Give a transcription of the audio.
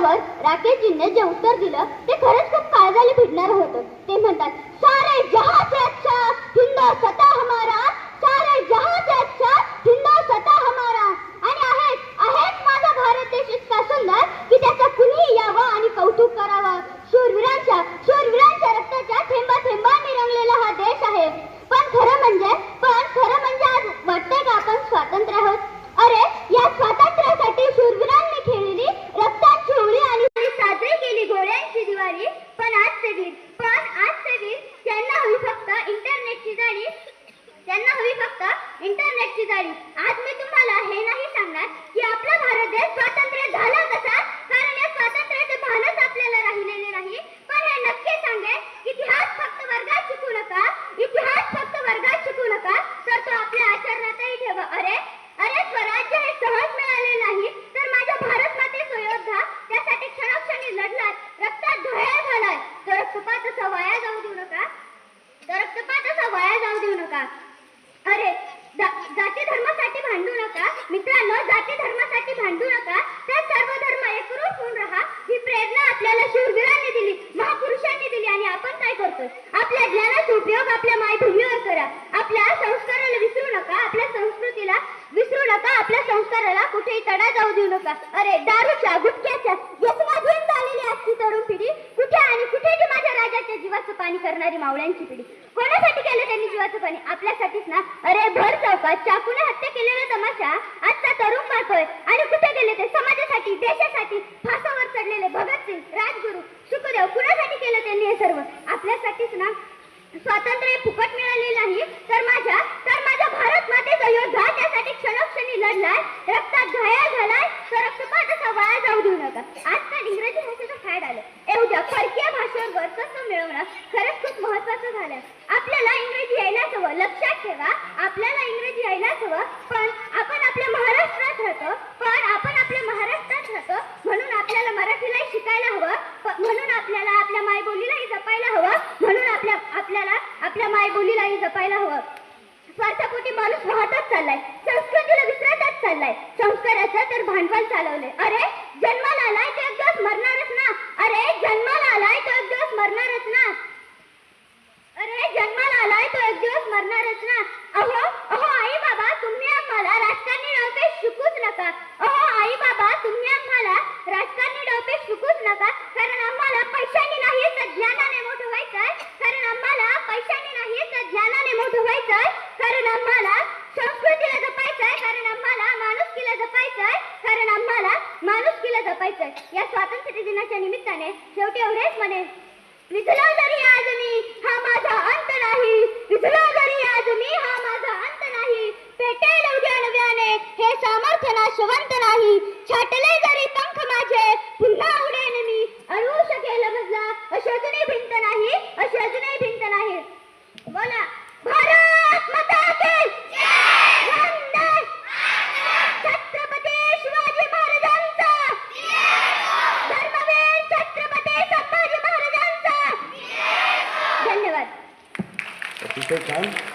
त्यावर राकेशजींनी जे उत्तर दिलं ते खरंच खूप काळजाला भिडणार होतं. इंटरनेटची जाळी. आज मी तुम्हाला हे नाही सांगणार की आपला भारत देश स्वातंत्र्य झाला कसा? कारण या स्वातंत्र्याचे भानच आपल्याला राहिलेले नाही. पण हे नक्की सांगेन इतिहास फक्त वर्गात शिकू नका. इतिहास फक्त वर्गात शिकू नका. तर तो आपल्या आचरणातही ठेवा. अरे अरे स्वराज्य हे सहज मिळाले नाही. तर माझ्या भारत मातेचा योद्धा त्यासाठी क्षणाक्षणी लढलात रक्तात धुळ्या झालाय तो रक्तपात सवय वाया जाऊ देऊ नका तो रक्तपात असा वाया जाऊ देऊ नका अरे जा- जाती धर्मासाठी भांडू नका मित्रांनो जाती धर्मासाठी भांडू नका तर सर्व धर्म एकरूप होऊन राहा ही प्रेरणा आपल्याला शूरवीरांनी दिली महापुरुषांनी दिली आणि आपण काय करतोय आपल्या ज्ञानाचा उपयोग आपल्या मायभूमीवर करा आपल्या संस्काराला विसरू नका आपल्या संस्कृतीला विसरू नका आपल्या संस्काराला कुठेही तडा जाऊ देऊ नका अरे दारूच्या गुटख्याच्या व्यसनाधीन झालेली असती तरुण पिढी. कुठे आणि कुठे जी माझ्या राजाच्या जीवाचं पाणी करणारी मावळ्यांची पिढी? कोणासाठी केलं त्यांनी जीवाचं पाणी? आपल्यासाठीच ना? अरे भर चौकात चाकूने हत्या केलेला तमाशा आजचा तरुण पाहतोय आणि कुठे गेले ते? समाजासाठी देशासाठी फासावर चढलेले भगतसिंग राजगुरू सुखदेव कुणासाठी केलं त्यांनी हे सर्व? आपल्यासाठीच ना? स्वातंत्र्य फुकट मिळाले नाही. तर माझ्या तर माझ्या भारत मातेचा योद्धा त्यासाठी क्षण मिळवणं खरंच खूप महत्वाचं झालं आपल्याला इंग्रजी यायलाच हवं लक्षात ठेवा. आपल्याला इंग्रजी यायलाच हवं पण आपण आपल्या महाराष्ट्रात राहतो. पण आपण आपल्या महाराष्ट्रात राहतो. म्हणून आपल्याला मराठीलाही शिकायला हवं. म्हणून आपल्याला आपल्या मायबोलीलाही जपायला हवं. म्हणून आपल्या आपल्याला आपल्या मायबोलीलाही जपायला हवं. स्वार्थापोटी माणूस वाहतच चाललाय. संस्कृतीला विसरतच चाललाय. संस्काराचं तर भांडवल चालवलंय. अरे जन्माला आलाय तो एक दिवस मरणारच ना अरे जन्माला आलाय तो एक दिवस मरणारच ना अरे जन्माला आलाय तो करणारच ना. अहो अहो आई बाबा तुम्ही आम्हाला राजकारणी डावपे शिकूच नका. अहो आई बाबा तुम्ही आम्हाला राजकारणी डावपे शिकूच नका. कारण आम्हाला पैशाने नाही तर ज्ञानाने मोठं व्हायचं कारण आम्हाला पैशाने नाही तर ज्ञानाने मोठं व्हायचं कारण आम्हाला संस्कृतीला जपायचंय. कारण आम्हाला माणुसकीला जपायचंय. कारण आम्हाला माणुसकीला जपायचंय. या स्वातंत्र्य दिनाच्या निमित्ताने शेवटी एवढेच म्हणे. विझला जरी आज मी हा माझा अंत नाही. Stefan.